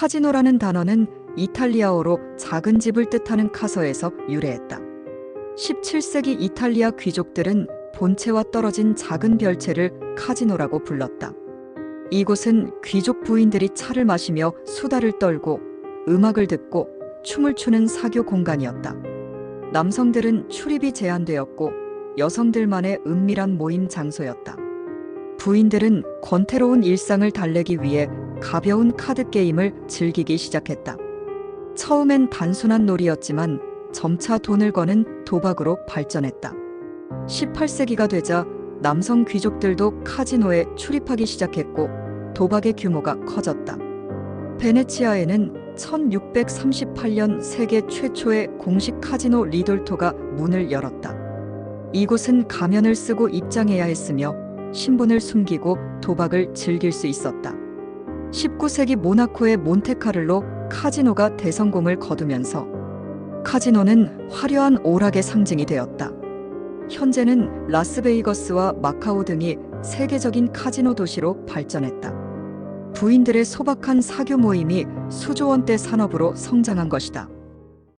카지노라는 단어는 이탈리아어로 작은 집을 뜻하는 카서에서 유래했다. 17세기 이탈리아 귀족들은 본체와 떨어진 작은 별채를 카지노라고 불렀다. 이곳은 귀족 부인들이 차를 마시며 수다를 떨고 음악을 듣고 춤을 추는 사교 공간이었다. 남성들은 출입이 제한되었고 여성들만의 은밀한 모임 장소였다. 부인들은 권태로운 일상을 달래기 위해 가벼운 카드 게임을 즐기기 시작했다. 처음엔 단순한 놀이였지만 점차 돈을 거는 도박으로 발전했다. 18세기가 되자 남성 귀족들도 카지노에 출입하기 시작했고 도박의 규모가 커졌다. 베네치아에는 1638년 세계 최초의 공식 카지노 리돌토가 문을 열었다. 이곳은 가면을 쓰고 입장해야 했으며 신분을 숨기고 도박을 즐길 수 있었다. 19세기 모나코의 몬테카를로 카지노가 대성공을 거두면서 카지노는 화려한 오락의 상징이 되었다. 현재는 라스베이거스와 마카오 등이 세계적인 카지노 도시로 발전했다. 부인들의 소박한 사교 모임이 수조 원대 산업으로 성장한 것이다.